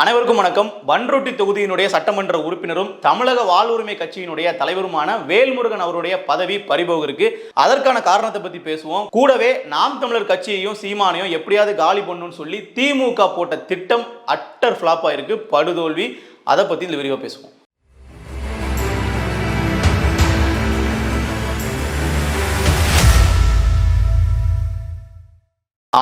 அனைவருக்கும் வணக்கம். பன்ருட்டி தொகுதியினுடைய சட்டமன்ற உறுப்பினரும் தமிழக வாழ்வுரிமை கட்சியினுடைய தலைவருமான வேல்முருகன் அவருடைய பதவி பறிபோகிருக்கு. அதற்கான காரணத்தை பத்தி பேசுவோம். கூடவே நாம் தமிழர் கட்சியையும் சீமானையும் எப்படியாவது காலி பண்ணுன்னு சொல்லி திமுக போட்ட திட்டம் அட்டர் ஃபிளாப் ஆயிருக்கு. படுதோல்வி. அதை பத்தி இந்த விரிவாக பேசுவோம்.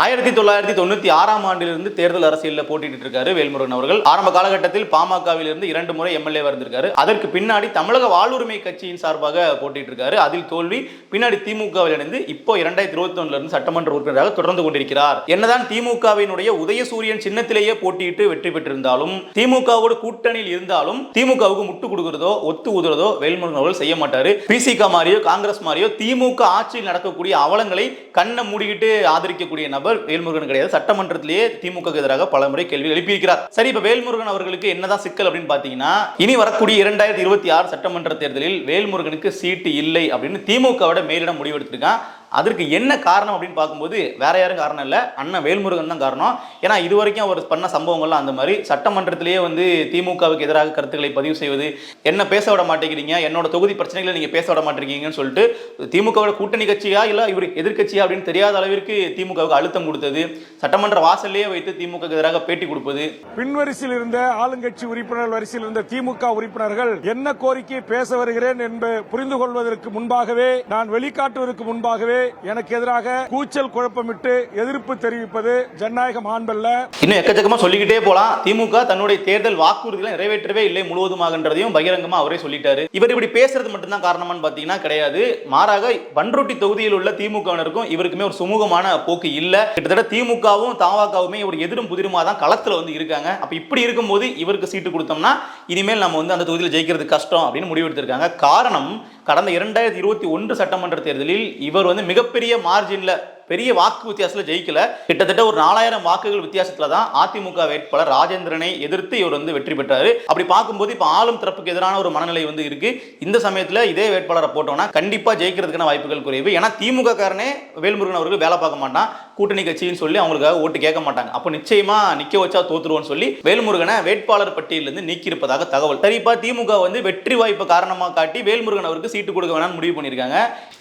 ஆயிரத்தி தொள்ளாயிரத்தி தொண்ணூற்றி ஆறாம் ஆண்டிலிருந்து தேர்தல் அரசியலில் போட்டிட்டு இருக்காரு வேல்முருகன் அவர்கள். ஆரம்ப காலகட்டத்தில் பாமகவிலிருந்து இரண்டு முறை எம்எல்ஏ வந்திருக்காரு. அதற்கு பின்னாடி தமிழக வாழ்வுரிமை கட்சியின் சார்பாக போட்டிட்டு இருக்காரு. அதில் தோல்வி பின்னாடி திமுகவில் இணைந்து இப்போ இரண்டாயிரத்தி இருபத்தி ஒண்ணுல இருந்து சட்டமன்ற உறுப்பினராக தொடர்ந்து கொண்டிருக்கிறார். என்னதான் திமுகவினுடைய உதயசூரியன் சின்னத்திலேயே போட்டியிட்டு வெற்றி பெற்றிருந்தாலும் திமுகவோடு கூட்டணியில் இருந்தாலும் திமுகவுக்கு முட்டு கொடுக்கிறதோ ஒத்து உதுறதோ வேல்முருகன் அவர்கள் செய்ய மாட்டாரு. பிசிக மாதிரியோ காங்கிரஸ் மாதிரியோ திமுக ஆட்சியில் நடக்கக்கூடிய அவலங்களை கண்ணை மூடிக்கிட்டு ஆதரிக்கக்கூடிய நபர் வேல்முருகன் கிடையாது. சட்டமன்றத்திலேயே திமுக எதிராக பல முறை கேள்வி எழுப்பியிருக்கிறார். சரி இப்ப வேல்முருகன் அவர்களுக்கு என்னதான் சிக்கல் அப்படின்னு பாத்தீங்கன்னா இனி வரக்கூடிய இரண்டாயிரத்தி இருபத்தி ஆறு சட்டமன்ற தேர்தலில் வேல்முருகனுக்கு சீட்டு இல்லை அப்படின்னு திமுகவோட மேலிடம் முடிவெடுத்திருக்கான். அதற்கு என்ன காரணம் அப்படின்னு பார்க்கும்போது வேற யாரும் காரணம் இல்லை. அண்ணன் வேல்முருகன் தான் காரணம். ஏன்னா இது வரைக்கும் அவர் பண்ண சம்பவங்கள்லாம் அந்த மாதிரி சட்டமன்றத்திலேயே வந்து திமுகவுக்கு எதிராக கருத்துக்களை பதிவு செய்வது என்ன பேச விட மாட்டேங்கிறீங்க என்னோட தொகுதி பிரச்சனைகளை நீங்க பேச விட மாட்டேங்கிறீங்கன்னு சொல்லிட்டு திமுகவோட கூட்டணி கட்சியா இல்லை இவர் எதிர்கட்சியா அப்படின்னு தெரியாத அளவிற்கு திமுகவுக்கு அழுத்தம் கொடுத்தது சட்டமன்ற வாசல்லையே வைத்து திமுக எதிராக பேட்டி கொடுப்பது. பின்வரிசையில் இருந்த ஆளுங்கட்சி உறுப்பினர் வரிசையில் இருந்த திமுக உறுப்பினர்கள் என்ன கோரிக்கை பேச வருகிறேன் என்பது புரிந்து கொள்வதற்கு முன்பாகவே நான் வெளிக்காட்டுவதற்கு முன்பாகவே எனக்கு எதிராக கூச்சல் குழப்பமிட்டு எதிர்ப்பு தெரிவிப்பது ஜனநாயக மாண்பல்ல இன்னும் எக்கச்சக்கமா சொல்லிக்கிட்டே போலாம். திமுக தன்னுடைய தேர்தல் வாக்குறுதிகளை நிறைவேற்றவே இல்லை முழுவதுமாகன்றதையும் பகிரங்கமா அவரே சொல்லிட்டாரு. இவர் இப்படி பேசுறது மட்டும்தான் காரணமான்னு பாத்தீங்கன்னா கிடையாது. மாறாக பன்ருட்டி தொகுதியில் உள்ள திமுகவினருக்கும் இவருக்குமே ஒரு சுமூகமான போக்கு இல்ல. கிட்டத்தட்ட திமுகவும் தாவாக்காவுமே ஒரு எதிரும் புதிருமா தான் களத்துல வந்து இருக்காங்க. அப்ப இப்படி இருக்கும்போது இவருக்கு சீட்டு கொடுத்தோம்னா இனிமேல் நம்ம வந்து அந்த தொகுதியில் ஜெயிக்கிறது கஷ்டம் அப்படின்னு முடிவெடுத்திருக்காங்க. காரணம் கடந்த இரண்டாயிரத்தி இருபத்தி ஒன்று சட்டமன்ற தேர்தலில் இவர் வந்து மிகப்பெரிய மார்ஜினில் பெரிய வாக்கு வித்தியாசத்தில் ஜெயிக்கல. கிட்டத்தட்ட ஒரு நாலாயிரம் வாக்குகள் வித்தியாசத்துல தான் அதிமுக வேட்பாளர் ராஜேந்திரனை எதிர்த்து இவர் வந்து வெற்றி பெற்றாரு. அப்படி பார்க்கும்போது இப்போ ஆளும் தரப்புக்கு எதிரான ஒரு மனநிலை வந்து இருக்கு. இந்த சமயத்தில் இதே வேட்பாளரை போட்டோம்னா கண்டிப்பாக ஜெயிக்கிறதுக்கான வாய்ப்புகள் குறைவு. ஏன்னா திமுக காரனே வேல்முருகன் அவர்கள் வேலை பார்க்க மாட்டான். கூட்டணி கட்சின்னு சொல்லி அவங்களுக்காக ஓட்டு கேட்க மாட்டாங்க. அப்போ நிச்சயமா நிக்க வச்சா தோத்துருவோம்னு சொல்லி வேல்முருகனை வேட்பாளர் பட்டியலிருந்து நீக்கியிருப்பதாக தகவல். சரிப்பா திமுக வந்து வெற்றி வாய்ப்பு காரணமாக காட்டி வேல்முருகன் அவருக்கு சீட்டு கொடுக்க வேணாம்னு முடிவு பண்ணியிருக்காங்க.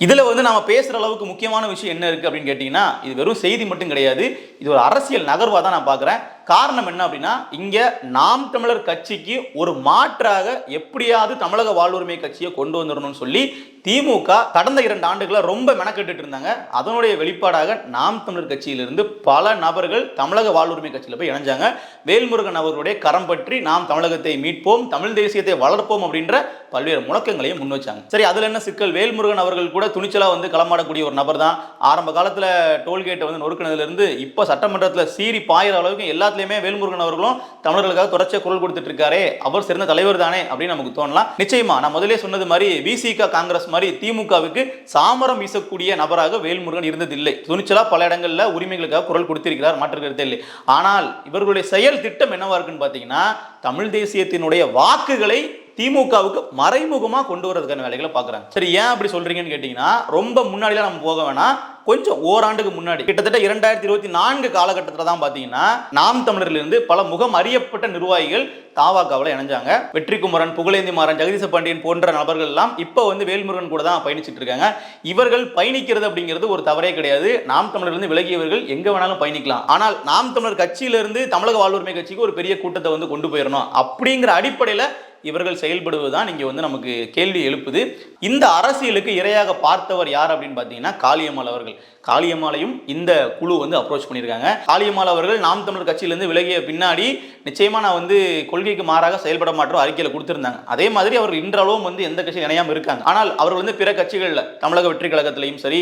இதில் வந்து நாம பேசுகிற அளவுக்கு முக்கியமான விஷயம் என்ன இருக்கு அப்படின்னு கேட்டிங்கன்னா இது வெறும் செய்தி மட்டும் கிடையாது. இது ஒரு அரசியல் நகர்வா தான் நான் பார்க்குறேன். காரணம் என்ன அப்படின்னா இங்க நாம் தமிழர் கட்சிக்கு ஒரு மாற்றாக எப்படியாவது தமிழக வாழ்வுரிமை கட்சியை கொண்டு வந்துடணும்னு சொல்லி திமுக கடந்த இரண்டு ஆண்டுகளாக ரொம்ப மெனக்கெட்டு இருந்தாங்க. அதனுடைய வெளிப்பாடாக நாம் தமிழர் கட்சியிலிருந்து பல நபர்கள் தமிழக வாழ்வுரிமை கட்சியில் போய் இணைஞ்சாங்க. வேல்முருகன் அவர்களுடைய கரம் பற்றி நாம் தமிழகத்தை மீட்போம் தமிழ் தேசியத்தை வளர்ப்போம் அப்படின்ற பல்வேறு முழக்கங்களையும் முன் வச்சாங்க. சரி அதுல என்ன சிக்கல்? வேல்முருகன் அவர்கள் கூட துணிச்சலா வந்து களமாடக்கூடிய ஒரு நபர் தான் ஆரம்ப காலத்துல டோல்கேட்டை வந்து நொறுக்கினதுல இருந்து இப்போ சட்டமன்றத்தில் சீறி பாயிற அளவுக்கு எல்லா எல்லாத்துலயுமே வேல்முருகன் அவர்களும் தமிழர்களுக்காக தொடர்ச்சியா குரல் கொடுத்துட்டு இருக்காரு அவர் சிறந்த தலைவர் தானே அப்படின்னு நமக்கு தோணலாம். நிச்சயமா நான் முதலே சொன்னது மாதிரி விசிக காங்கிரஸ் மாதிரி திமுகவுக்கு சாமரம் வீசக்கூடிய நபராக வேல்முருகன் இருந்ததில்லை. துணிச்சலா பல இடங்கள்ல உரிமைகளுக்காக குரல் கொடுத்திருக்கிறார் மாற்று கருத்து இல்லை. ஆனால் இவர்களுடைய செயல் திட்டம் என்னவா இருக்குன்னு பாத்தீங்கன்னா தமிழ் தேசியத்தினுடைய வாக்குகளை திமுகவுக்கு மறைமுகமாக கொண்டு வரதுக்கான வேலைகளை பார்க்குறாங்க. சரி ஏன் அப்படி சொல்கிறீங்கன்னு கேட்டிங்கன்னா ரொம்ப முன்னாடிலாம் நம்ம போக வேணாம். கொஞ்சம் ஓராண்டுக்கு முன்னாடி கிட்டத்தட்ட இரண்டாயிரத்தி இருபத்தி நான்கு காலகட்டத்தில் தான் பார்த்தீங்கன்னா நாம் தமிழர்லேருந்து பல முகம் அறியப்பட்ட நிர்வாகிகள் தாவாக்காவில் இணைஞ்சாங்க. வெற்றி குமரன் புகழேந்தி மாறன் ஜெகதீச பாண்டியன் போன்ற நபர்கள் எல்லாம் இப்போ வந்து வேல்முருகன் கூட தான் பயணிச்சுட்டு இருக்காங்க. இவர்கள் பயணிக்கிறது அப்படிங்கிறது ஒரு தவறே கிடையாது. நாம் தமிழர்லேருந்து விலகியவர்கள் எங்கே வேணாலும் பயணிக்கலாம். ஆனால் நாம் தமிழர் கட்சியிலிருந்து தமிழக வாழ்வுரிமை கட்சிக்கு ஒரு பெரிய கூட்டத்தை வந்து கொண்டு போயிடணும் அப்படிங்கிற அடிப்படையில் இவர்கள் செயல்படுவதுதான் இங்கே வந்து நமக்கு கேள்வி எழுப்புது. இந்த அரசியலுக்கு இரையாக பார்த்தவர் யார் அப்படின்னு பார்த்தீங்கன்னா காளியம்மாள் அவர்கள். காளியம்மாளையும் இந்த குழு வந்து அப்ரோச் பண்ணியிருக்காங்க. காளியம்மாள் அவர்கள் நாம் தமிழர் கட்சியிலேருந்து விலகிய பின்னாடி நிச்சயமா நான் வந்து கொள்கைக்கு மாறாக செயல்பட மாட்டோம் அறிக்கையில் கொடுத்துருந்தாங்க. அதே மாதிரி அவர் இன்றளவும் வந்து எந்த கட்சியும் இணையாமல் இருக்காங்க. ஆனால் அவர்கள் வந்து பிற கட்சிகளில் தமிழக வெற்றி கழகத்திலையும் சரி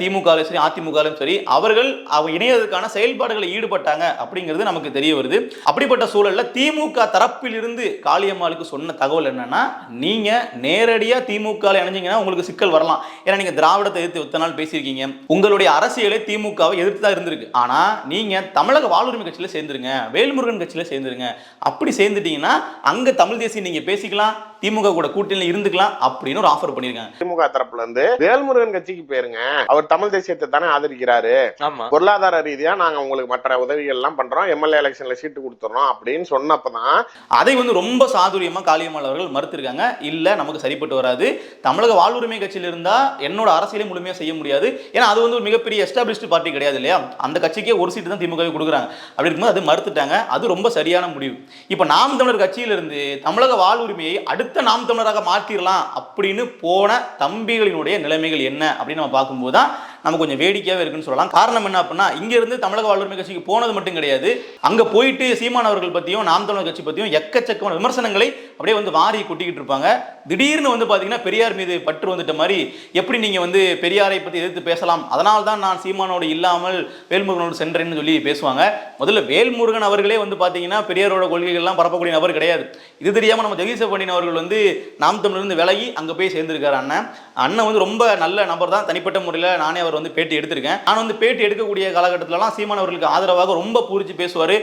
திமுகலையும் சரி அதிமுகலையும் சரி அவர்கள் அவங்க இணையதற்கான செயல்பாடுகளை ஈடுபட்டாங்க அப்படிங்கிறது நமக்கு தெரிய வருது. அப்படிப்பட்ட சூழலில் திமுக தரப்பிலிருந்து காளியம்மாளுக்கு சொன்ன சொன்ன தகவல் என்னன்னா நீங்க நேரடியாக திமுக இணைஞ்சீங்கன்னா உங்களுக்கு சிக்கல் வரலாம். ஏன்னா நீங்க திராவிடத்தை எதிர்த்து இத்தனை நாள் பேசியிருக்கீங்க. உங்களுடைய அரசியலை திமுகவை எதிர்த்து தான் இருந்திருக்கு. ஆனா நீங்க தமிழக வாழ்வுரிமை கட்சியில சேர்ந்துருங்க வேல்முருகன் கட்சியில சேர்ந்துருங்க. அப்படி சேர்ந்துட்டீங்கன்னா அங்க தமிழ் தேசியம் நீங்க பேசிக்கலாம் திமுக கூட கூட்டணியில் இருந்துக்கலாம் அப்படின்னு ஒரு ஆஃபர் பண்ணியிருக்காங்க திமுக தரப்புல இருந்து வேல்முருகன் கட்சிக்கு போயிருங்க அவர் தமிழ் தேசியத்தை தானே ஆதரிக்கிறாரு. ஆமா. பொருளாதார ரீதியா நாங்க உங்களுக்கு மற்ற உதவிகள் எல்லாம் பண்றோம். எம்எல்ஏ எலெக்ஷன்ல சீட்டு கொடுத்துறோம் அப்படின்னு சொன்னப்பதான் அதை வந்து ரொம்ப சாதுரியமா காளியம்மாள் அவர்கள் மறுத்திருக்காங்க. இல்ல நமக்கு சரிப்பட்டு வராது. தமிழக வாழ்வுரிமை கட்சியில் இருந்தா என்னோட அரசியலை முழுமையா செய்ய முடியாது. ஏன்னா அது வந்து ஒரு மிகப்பெரிய எஸ்டாப்ளிஷ்டு பார்ட்டி கிடையாது இல்லையா? அந்த கட்சிக்கே ஒரு சீட்டு தான் திமுக கொடுக்குறாங்க. அப்படி இருக்கும்போது அது மறுத்துட்டாங்க. அது ரொம்ப சரியான முடிவு. இப்போ நாம் தமிழர் கட்சியிலிருந்து தமிழக வாழ்வுரிமையை அடுத்த நாம் தமிழராக மாற்றிடலாம் அப்படின்னு போன தம்பிகளினுடைய நிலைமைகள் என்ன அப்படின்னு நம்ம பார்க்கும்போது தான் நமக்கு கொஞ்சம் வேடிக்கையாகவே இருக்குன்னு சொல்லலாம். காரணம் என்ன அப்படின்னா இங்கேருந்து தமிழக வாழ்வுரிமை கட்சிக்கு போனது மட்டும் கிடையாது. அங்கே போயிட்டு சீமான் அவர்கள் பற்றியும் நாம் தமிழர் கட்சி பற்றியும் எக்கச்சக்கமான விமர்சனங்களை அப்படியே வந்து வாரி கொட்டிக்கிட்டு இருப்பாங்க. திடீர்னு வந்து பார்த்தீங்கன்னா பெரியார் மீது பற்று வந்துட்ட மாதிரி எப்படி நீங்கள் வந்து பெரியாரை பற்றி எதிர்த்து பேசலாம்? அதனால தான் நான் சீமானோடு இல்லாமல் வேல்முருகனோடு சென்றேன்னு சொல்லி பேசுவாங்க. முதல்ல வேல்முருகன் அவர்களே வந்து பார்த்தீங்கன்னா பெரியாரோட கொள்கைகள்லாம் பரப்பக்கூடிய நபர் கிடையாது. இது தெரியாமல் நம்ம ஜெகதீச பண்ணின அவர்கள் வந்து நாம் தமிழிலிருந்து விலகி அங்கே போய் சேர்ந்திருக்காரு அண்ணன். அண்ணன் வந்து ரொம்ப நல்ல நபர் தான் தனிப்பட்ட முறையில் நானே அவர் அவர் வந்து பேட்டி எடுத்திருக்கேன். நான் வந்து பேட்டி எடுக்கக்கூடிய காலகட்டத்திலலாம் சீமான் அவர்களுக்கு ஆதரவாக ரொம்ப பூரிச்சு பேசுவார்.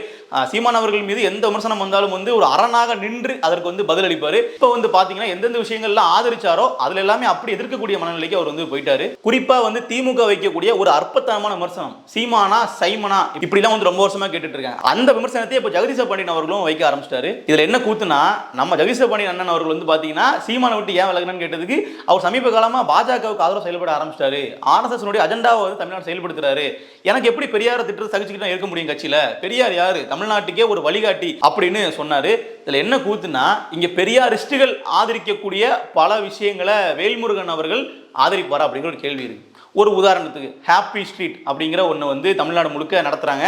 சீமான் அவர்கள் மீது எந்த விமர்சனம் வந்தாலும் வந்து ஒரு அரணாக நின்று அதற்கு வந்து பதிலளிப்பார் இப்போ வந்து பார்த்தீங்கன்னா எந்தெந்த விஷயங்கள்லாம் ஆதரிச்சாரோ அதில் எல்லாமே அப்படி எதிர்க்கக்கூடிய மனநிலைக்கு அவர் வந்து போயிட்டாரு. குறிப்பாக வந்து திமுக வைக்கக்கூடிய ஒரு அற்பத்தனமான விமர்சனம். சீமானா சைமனா இப்படிலாம் வந்து ரொம்ப வருஷமாக கேட்டுட்டு இருக்காங்க அந்த விமர்சனத்தை இப்போ ஜெகதீச பாண்டியன் அவர்களும் வைக்க ஆரம்பிச்சிட்டாரு. இதில் என்ன கூத்துனா நம்ம ஜெகதீச பாண்டியன் அண்ணன் அவர்கள் வந்து பார்த்தீங்கன்னா சீமான விட்டு ஏன் விலகணும்னு கேட்டதுக்கு அவர் சமீப காலமாக பாஜகவுக்கு ஆதரவு செயல்பட ஆரம்பிச்சிட்டாரு. ஆர்எஸ்எஸ் அஜெண்டாவை வந்து தமிழ்நாடு செயல்படுத்துறாரு. எனக்கு எப்படி பெரியாரை திட்டத்தை சகிச்சுக்கிட்டு இருக்க முடியும் கட்சியில? பெரியார் யாரு? தமிழ்நாட்டுக்கே ஒரு வழிகாட்டி அப்படின்னு சொன்னாரு. இதுல என்ன கூத்துனா இங்க பெரியாரிஸ்டுகள் ஆதரிக்கக்கூடிய பல விஷயங்களை வேல்முருகன் அவர்கள் ஆதரிப்பாரா அப்படிங்கிற ஒரு கேள்வி இருக்கு. ஒரு உதாரணத்துக்கு ஹாப்பி ஸ்ட்ரீட் அப்படிங்கிற ஒன்று வந்து தமிழ்நாடு முழுக்க நடத்துறாங்க.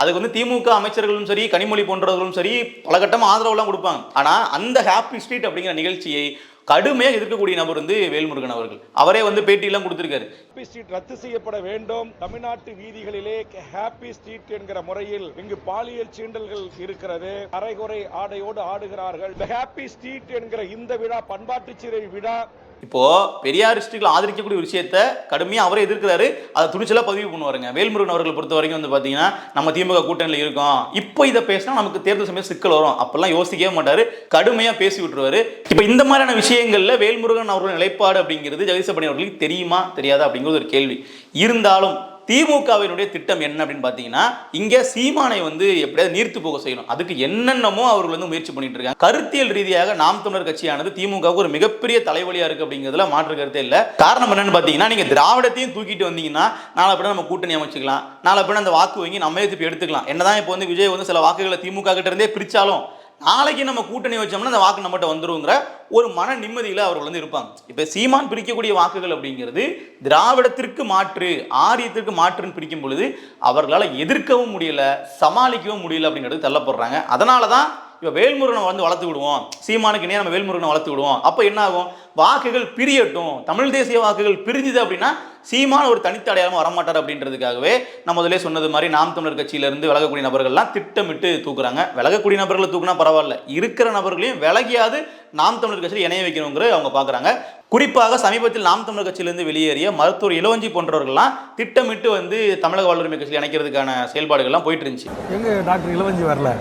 அதுக்கு வந்து திமுக அமைச்சர்களும் சரி கனிமொழி போன்றவர்களும் சரி பலகட்டமாக ஆதரவுலாம் கொடுப்பாங்க. ஆனால் அந்த ஹாப்பி ஸ்ட்ரீட் அப்படிங்கிற நிகழ்ச்சியை கடுமையாக எதிர்க்கக்கூடிய நபர் வந்து வேல்முருகன் அவர்கள். அவரே வந்து பேட்டியெல்லாம் கொடுத்துருக்காரு. ஹாப்பி ஸ்ட்ரீட் ரத்து செய்யப்பட வேண்டும். தமிழ்நாட்டு வீதிகளிலே ஹாப்பி ஸ்ட்ரீட் என்கிற முறையில் இங்கு பாலியல் சீண்டல்கள் இருக்கிறது. அரைகுறை ஆடையோடு ஆடுகிறார்கள். ஹாப்பி ஸ்ட்ரீட் என்கிற இந்த விழா பண்பாட்டு சிறை விழா. இப்போ பெரியாரிஸ்டுகள் ஆதரிக்கக்கூடிய விஷயத்த கடுமையாக அவரே எதிர்க்கிறாரு. அதை துணிச்சலாக பதிவு பண்ணுவாருங்க. வேல்முருகன் அவர்களை பொறுத்த வரைக்கும் வந்து பார்த்தீங்கன்னா நம்ம திமுக கூட்டணியில் இருக்கோம். இப்போ இதை பேசினா நமக்கு தேர்தல் சமயம் சிக்கல் வரும். அப்பெல்லாம் யோசிக்கவே மாட்டாரு. கடுமையாக பேசி விட்டுருவாரு. இப்போ இந்த மாதிரியான விஷயங்களில் வேல்முருகன் அவர்கள் நிலைப்பாடு அப்படிங்கிறது ஜெகதீசபணி அவர்களுக்கு தெரியுமா தெரியாதா அப்படிங்கிறது ஒரு கேள்வி. இருந்தாலும் திமுகவினுடைய திட்டம் என்ன அப்படின்னு பார்த்தீங்கன்னா இங்கே சீமானை வந்து எப்படியாவது நீர்த்து போக செய்யணும். அதுக்கு என்னென்னமோ அவர்கள் வந்து முயற்சி பண்ணிட்டு இருக்காங்க. கருத்தியல் ரீதியாக நாம் தமிழர் கட்சியானது திமுகவுக்கு ஒரு மிகப்பெரிய தலைவலியா இருக்கு அப்படிங்கிறதுல மாற்று கருத்தே இல்லை. காரணம் என்னன்னு பார்த்தீங்கன்னா நீங்க திராவிடத்தையும் தூக்கிட்டு வந்தீங்கன்னா நாளை பின்ன நம்ம கூட்டணி அமைச்சுக்கலாம். நாளை பின்ன அந்த வாக்கு வாங்கி நம்ம திருப்பி எடுத்துக்கலாம். என்னதான் இப்போ வந்து விஜய் வந்து சில வாக்குகளை திமுக கிட்ட இருந்தே பிரிச்சாலும் நாளைக்கு நம்ம கூட்டணி வச்சோம்னா அந்த வாக்கு நம்மகிட்ட வந்துருங்கிற ஒரு மன நிம்மதியில் அவர்கள் வந்து இருப்பாங்க. இப்போ சீமான் பிரிக்கக்கூடிய வாக்குகள் அப்படிங்கிறது திராவிடத்திற்கு மாற்று ஆரியத்திற்கு மாற்றுன்னு பிரிக்கும் பொழுது அவர்களால் எதிர்க்கவும் முடியல சமாளிக்கவும் முடியல அப்படிங்கிறது தள்ளப்படுறாங்க. அதனால தான் இப்போ வேல்முருகனை வந்து வளர்த்து விடுவோம். சீமானுக்கு இணையாக நம்ம வேல்முருகனை வளர்த்து விடுவோம். அப்போ என்ன ஆகும் வாக்குகள் பிரியட்டும். தமிழ் தேசிய வாக்குகள் பிரிஞ்சுது அப்படின்னா சீமான ஒரு தனித்த அடையாளமாக வரமாட்டார் அப்படின்றதுக்காகவே நம்ம முதலே சொன்னது மாதிரி நாம் தமிழர் கட்சியிலிருந்து விலகக்கூடிய நபர்கள்லாம் திட்டமிட்டு தூக்குறாங்க. விலகக்கூடிய நபர்களை தூக்குனா பரவாயில்ல. இருக்கிற நபர்களையும் விலகியாவது நாம் தமிழர் கட்சியில் இணைய வைக்கணுங்கிற அவங்க பார்க்குறாங்க குறிப்பாக சமீபத்தில் நாம் தமிழர் கட்சியிலிருந்து வெளியேறிய மருத்துவர் இளவஞ்சி போன்றவர்கள்லாம் திட்டமிட்டு வந்து தமிழக வாழ்வுரிமை கட்சியில் இணைக்கிறதுக்கான செயல்பாடுகள்லாம் போயிட்டு இருந்துச்சு. எங்க டாக்டர் இளவஞ்சி வரல?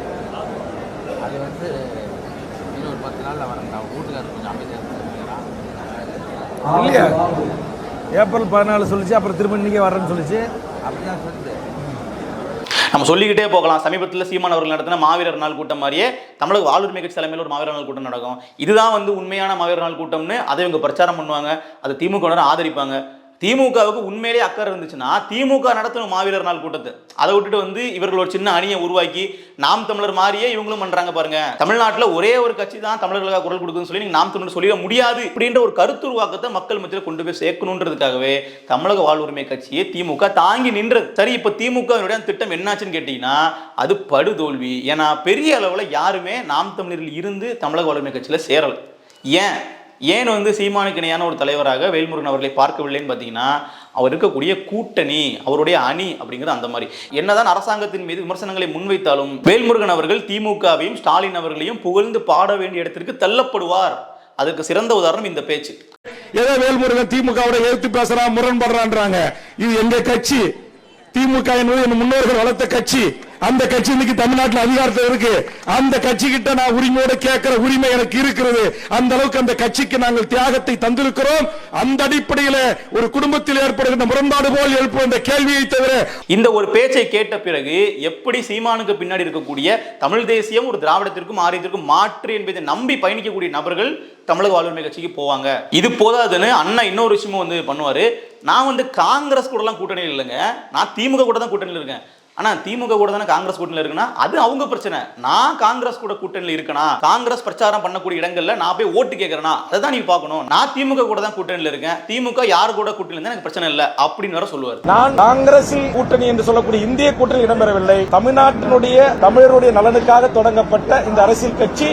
அது வந்து இன்னும் ஒரு பத்து நாளில் வரேன் நான் வீட்டுக்காரர் கொஞ்சம் அமைதியாக இல்லையா? ஏப்ரல் பதினாலு சொல்லிச்சு அப்புறம் திரும்ப இன்னைக்கே வரேன்னு சொல்லிச்சு. அப்படிதான் சொல்லுது. நம்ம சொல்லிக்கிட்டே போகலாம். சமீபத்தில் சீமான் அவர்கள் நடத்தின மாவீரர் நாள் கூட்டம் மாதிரியே தமிழக வாழ்வுரிமை கட்சி தலைமையில் ஒரு மாவீரர் நாள் கூட்டம் நடக்கும். இதுதான் வந்து உண்மையான மாவீரர் நாள் கூட்டம்னு அதை இவங்க பிரச்சாரம் பண்ணுவாங்க. அதை திமுக ஆதரிப்பாங்க. திமுகவுக்கு உண்மையிலேயே அக்கறை இருந்துச்சுன்னா திமுக நடத்தணும் மாவீரர் நாள் கூட்டத்தை. அதை விட்டுட்டு வந்து இவர்கள் ஒரு சின்ன அணியை உருவாக்கி நாம் தமிழர் மாதிரியே இவங்களும் பண்றாங்க பாருங்க. தமிழ்நாட்டில் ஒரே ஒரு கட்சி தான் தமிழர்களுக்காக குரல் கொடுக்குதுன்னு சொல்லி நீங்க நாம் தமிழர் சொல்லிட முடியாது அப்படின்ற ஒரு கருத்துருவாக்கத்தை மக்கள் மத்தியில் கொண்டு போய் சேர்க்கணுன்றதுக்காகவே தமிழக வாழ்வுரிமை கட்சியை திமுக தாங்கி நின்றது. சரி இப்போ திமுக திட்டம் என்னாச்சுன்னு கேட்டீங்கன்னா அது படுதோல்வி. ஏன்னா பெரிய அளவில் யாருமே நாம் தமிழரில் இருந்து தமிழக வாழ்வுரிமை கட்சியில் சேரலை. ஏன்? ஏன் வந்து சீமானுக்கு இணையான ஒரு தலைவராக வேல்முருகன் அவர்களை பார்க்கவில்லைன்னு பார்த்தீங்கன்னா அவர் இருக்கக்கூடிய கூட்டணி அவருடைய அணி அப்படிங்கிறது அந்த மாதிரி. என்னதான் அரசாங்கத்தின் மீது விமர்சனங்களை முன்வைத்தாலும் வேல்முருகன் அவர்கள் திமுகவையும் ஸ்டாலின் அவர்களையும் புகழ்ந்து பாட வேண்டிய இடத்திற்கு தள்ளப்படுவார். அதற்கு சிறந்த உதாரணம் இந்த பேச்சு. ஏதோ வேல்முருகன் திமுகவோட எழுத்து பேசுறான் முரண்படுறான்றாங்க. இது எங்க கட்சி? திமுக என்பது என் முன்னோர்கள் வளர்த்த கட்சி. அந்த கட்சி இன்னைக்கு தமிழ்நாட்டில் அதிகாரத்தில் இருக்கு. அந்த கட்சி கிட்ட நான் உரிமையோட கேட்கிற உரிமை எனக்கு இருக்கிறது. அந்த அளவுக்கு அந்த கட்சிக்கு நாங்கள் தியாகத்தை தந்திருக்கிறோம். அந்த அடிப்படையில் ஒரு குடும்பத்தில் ஏற்படுகின்ற முரண்பாடு போல் எழுப்பும் இந்த கேள்வியை தவிர இந்த ஒரு பேச்சை கேட்ட பிறகு எப்படி சீமானுக்கு பின்னாடி இருக்கக்கூடிய தமிழ் தேசியம் ஒரு திராவிடத்திற்கும் ஆரியத்திற்கும் மாற்று என்பதை நம்பி பயணிக்கக்கூடிய நபர்கள் தமிழக வாழ்வுரிமை கட்சிக்கு போவாங்க. இது போதாதுன்னு அண்ணா இன்னொரு விஷயமும் வந்து பண்ணுவாரு. நான் வந்து காங்கிரஸ் கூடலாம் கூட்டணியில் இல்லைங்க. நான் திமுக கூட தான் கூட்டணியில் இருக்கேன். ஆனா திமுக கூட தானே காங்கிரஸ் கூட்டணியில் இருக்குன்னா அது அவங்க பிரச்சனை. நான் காங்கிரஸ் கூட கூட்டணியில் இருக்கனா? காங்கிரஸ் பிரச்சாரம் பண்ணக்கூடிய இடங்கள்ல நான் போய் ஓட்டு கேட்கறேனா அதை தான் நீ பார்க்கணும். நான் திமுக கூட தான் கூட்டணியில் இருக்கேன். திமுக யார் கூட கூட்டணியில் இருந்தா எனக்கு பிரச்சனை இல்லை அப்படின்னு வர சொல்லுவார். நான் காங்கிரஸில் கூட்டணி என்று சொல்லக்கூடிய இந்திய கூட்டணி இடம்பெறவில்லை. தமிழ்நாட்டினுடைய தமிழருடைய நலனுக்காக தொடங்கப்பட்ட இந்த அரசியல் கட்சி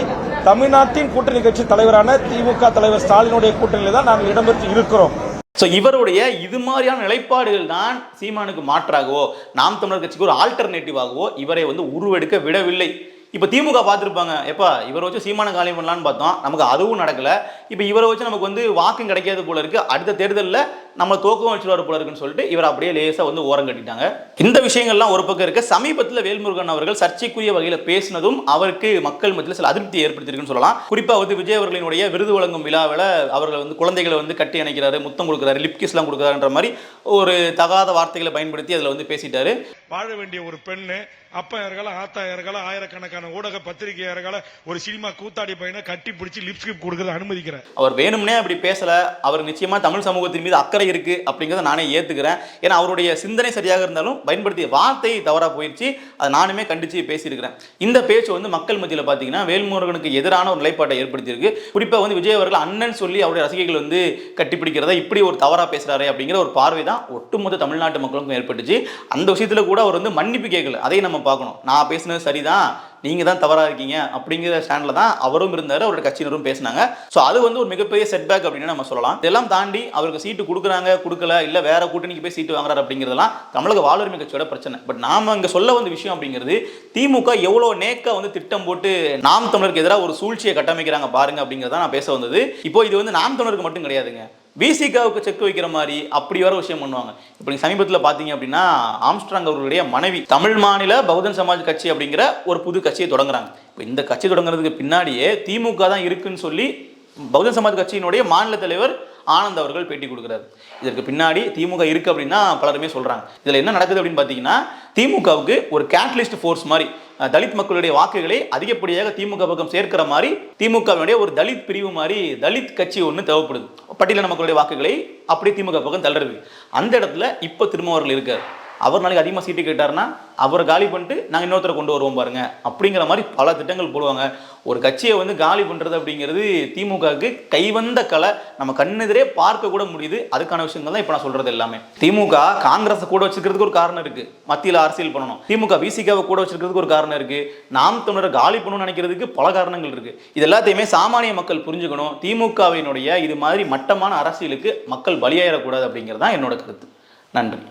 தமிழ்நாட்டின் கூட்டணி கட்சி தலைவரான திமுக தலைவர் ஸ்டாலினுடைய கூட்டணியில் தான் நாங்கள் இடம்பெற்று இருக்கிறோம். ஸோ இவருடைய இது மாதிரியான நிலைப்பாடுகள் தான் சீமானுக்கு மாற்றாகவோ நாம் தமிழர் கட்சிக்கு ஒரு ஆல்டர்னேட்டிவாகவோ இவரை வந்து உருவெடுக்க விடவில்லை. இப்போ திமுக பார்த்துருப்பாங்க எப்பா இவரை வச்சு சீமான காலியம் பண்ணலான்னு பார்த்தோம் நமக்கு அதுவும் நடக்கலை. இப்போ இவரை வச்சு நமக்கு வந்து வாக்கு கிடைக்காது போல இருக்குது அடுத்த தேர்தலில் நம்ம தோக்கவும் வச்சுருவார் போல இருக்குன்னு சொல்லிட்டு இவர் அப்படியே லேசாக வந்து ஓரம் கட்டிட்டாங்க. இந்த விஷயங்கள்லாம் ஒரு பக்கம் இருக்க. சமீபத்தில் வேல்முருகன் அவர்கள் சர்ச்சைக்குரிய வகையில் பேசினதும் அவருக்கு மக்கள் மத்தியில் சில அதிருப்தியை ஏற்படுத்தியிருக்குன்னு சொல்லலாம். குறிப்பாக வந்து விஜய் அவர்களினுடைய விருது வழங்கும் விழாவில் அவர்கள் வந்து குழந்தைகளை வந்து கட்டி அணைக்கிறாரு முத்தம் கொடுக்குறாரு லிப் கிஸ்லாம் கொடுக்குறாருன்ற மாதிரி ஒரு தகாத வார்த்தைகளை பயன்படுத்தி அதில் வந்து பேசிட்டாரு. வாழ வேண்டிய ஒரு பெண்ணு அப்பா இருக்கலாம் ஆத்தா இருக்கலாம் ஆயிரக்கணக்கான ஊடக பத்திரிகை இருக்கலாம் ஒரு சினிமா கூத்தாடி பையனை கட்டி பிடிச்சி லிப்ஸ்கிப் கொடுக்கறத அனுமதிக்கிறேன் அவர் வேணும்னே அப்படி பேசல. அவர் நிச்சயமா தமிழ் சமூகத்தின் மீது அக்கறை இருக்கு அப்படிங்கிறத நானே ஏத்துக்கிறேன். ஏன்னா அவருடைய சிந்தனை சரியாக இருந்தாலும் பயன்படுத்திய வார்த்தை தவறாக போயிடுச்சு அதை நானுமே கண்டிச்சு பேசியிருக்கிறேன். இந்த பேச்சு வந்து மக்கள் மத்தியில் பார்த்தீங்கன்னா வேல்முருகனுக்கு எதிரான ஒரு நிலைப்பாட்டை ஏற்படுத்தியிருக்கு. குறிப்பாக வந்து விஜய் அவர்கள் அண்ணன் சொல்லி அவருடைய ரசிகைகள் வந்து கட்டிப்பிடிக்கிறத இப்படி ஒரு தவறாக பேசுகிறாரு அப்படிங்கிற ஒரு பார்வை தான் ஒட்டுமொத்த தமிழ்நாட்டு மக்களுக்கும் ஏற்பட்டுச்சு. அந்த விஷயத்தில் கூட அவர் வந்து மன்னிப்பு கேட்கல. அதையும் நம்ம பார்க்கணும். நான் பேசுனது சரிதான். நீங்கள் தான் தவறாக இருக்கீங்க அப்படிங்கிற ஸ்டாண்டில் தான் அவரும் இருந்தார் அவருடைய கட்சியினரும் பேசினாங்க. ஸோ அது வந்து ஒரு மிகப்பெரிய செட்பேக் அப்படின்னு நம்ம சொல்லலாம். இதெல்லாம் தாண்டி அவருக்கு சீட்டு கொடுக்குறாங்க கொடுக்கல இல்லை வேற கூட்டணிக்கு போய் சீட்டு வாங்குறாரு அப்படிங்கிறதெல்லாம் தமிழக வாழ்வுரிமை கட்சியோட பிரச்சனை. பட் நாம இங்கே சொல்ல வந்த விஷயம் அப்படிங்கிறது திமுக எவ்வளோ நேக்கா வந்து திட்டம் போட்டு நாம் தமிழருக்கு எதிராக ஒரு சூழ்ச்சியை கட்டமைக்கிறாங்க பாருங்க அப்படிங்கிறத நான் பேச வந்தது. இப்போ இது வந்து நாம் தமிழருக்கு மட்டும் கிடையாதுங்க. விசிகாவுக்கு செக் வைக்கிற மாதிரி அப்படி வர விஷயம் பண்ணுவாங்க. இப்போ நீங்கள் சமீபத்தில் பார்த்தீங்க அப்படின்னா ஆம்ஸ்ட்ராங் அவர்களுடைய மனைவி தமிழ் மாநில பகுஜன் சமாஜ் கட்சி அப்படிங்கிற ஒரு புது கட்சியை தொடங்குறாங்க. இப்போ இந்த கட்சி தொடங்குறதுக்கு பின்னாடியே திமுக தான் இருக்குன்னு சொல்லி பகுஜன் சமாஜ் கட்சியினுடைய மாநில தலைவர் ஆனந்த் அவர்கள் பேட்டி கொடுக்குறாரு. இதற்கு பின்னாடி திமுக இருக்கு அப்படின்னா பலருமே சொல்றாங்க. இதுல என்ன நடக்குது அப்படின்னு பார்த்தீங்கன்னா திமுகவுக்கு ஒரு கேட்டலிஸ்ட் ஃபோர்ஸ் மாதிரி தலித் மக்களுடைய வாக்குகளை அதிகப்படியாக திமுக பக்கம் சேர்க்கிற மாதிரி திமுகவினுடைய ஒரு தலித் பிரிவு மாதிரி தலித் கட்சி ஒன்று தேவைப்படுது. பட்டியலின மக்களுடைய வாக்குகளை அப்படியே திமுக பக்கம் தள்ளுறது. அந்த இடத்துல இப்போ திருமாவர்கள் இருக்கார். அவர் நாளைக்கு அதிகமாக சீட்டு கேட்டாருன்னா அவரை காலி பண்ணிட்டு நாங்கள் இன்னொருத்தரை கொண்டு வருவோம் பாருங்க. அப்படிங்கிற மாதிரி பல திட்டங்கள் போடுவாங்க. ஒரு கட்சியை வந்து காலி பண்ணுறது அப்படிங்கிறது திமுகவுக்கு கைவந்த கலை. நம்ம கண்ணெதிரே பார்க்க கூட முடியுது. அதுக்கான விஷயங்கள் தான் இப்போ நான் சொல்கிறது எல்லாமே. திமுக காங்கிரஸை கூட வச்சுக்கிறதுக்கு ஒரு காரணம் இருக்குது மத்தியில் அரசியல் பண்ணணும். திமுக விசிகாவை கூட வச்சுருக்கிறதுக்கு ஒரு காரணம் இருக்குது நாம் தமிழரை காலி பண்ணணும்னு நினைக்கிறதுக்கு பல காரணங்கள் இருக்குது இது எல்லாத்தையுமே சாமானிய மக்கள் புரிஞ்சுக்கணும். திமுகவினுடைய இது மாதிரி மட்டமான அரசியலுக்கு மக்கள் பலியாயிடக்கூடாது அப்படிங்கிறது தான் என்னோட கருத்து. நன்றி.